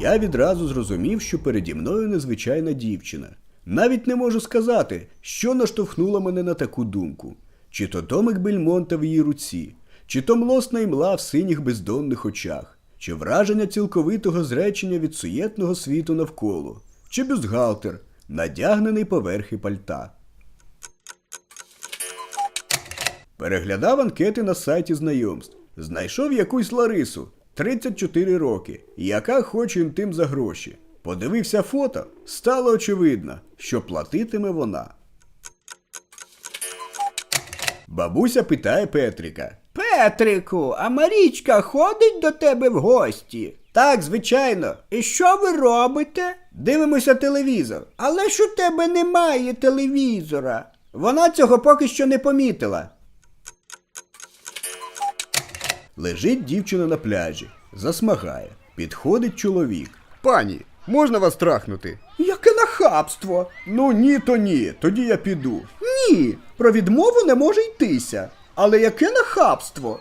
Я відразу зрозумів, що переді мною незвичайна дівчина. Навіть не можу сказати, що наштовхнуло мене на таку думку. Чи то домик Бельмонта в її руці, чи то млосна імла в синіх бездонних очах, чи враження цілковитого зречення від суєтного світу навколо, чи бюстгальтер, надягнений поверхи пальта. Переглядав анкети на сайті знайомств. Знайшов якусь Ларису, 34 роки, яка хоче інтим за гроші. Подивився фото, стало очевидно, що платитиме вона. Бабуся питає Петрика. Петрику, а Марічка ходить до тебе в гості. Так, звичайно, І що ви робите? дивимося телевізор. Але ж у тебе немає телевізора. Вона цього поки що не помітила. Лежить дівчина на пляжі, засмагає. Підходить чоловік. Пані, можна вас трахнути? Яке нахабство! Ну ні, то ні, тоді я піду. Ні, про відмову не може йтися. Але яке нахабство?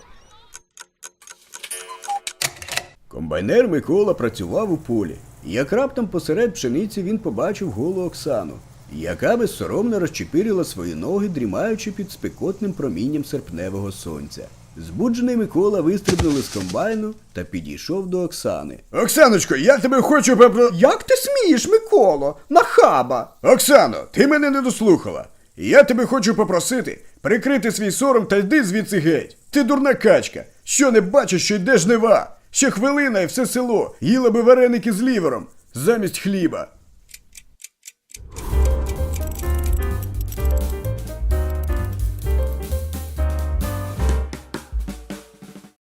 Комбайнер Микола працював у полі. Як раптом посеред пшениці він побачив голу Оксану, яка безсоромно розчепирила свої ноги, дрімаючи під спекотним промінням серпневого сонця. Збуджений Микола вистрибнув з комбайну та підійшов до Оксани. Оксаночко, я тебе хочу попро... Як ти смієш, Миколо? Нахаба! Оксано, ти мене не дослухала. Я тебе хочу попросити прикрити свій сором та йди звідси геть. Ти дурна качка. Що не бачиш, що йде жнива? Ще хвилина і все село їло би вареники з лівером замість хліба.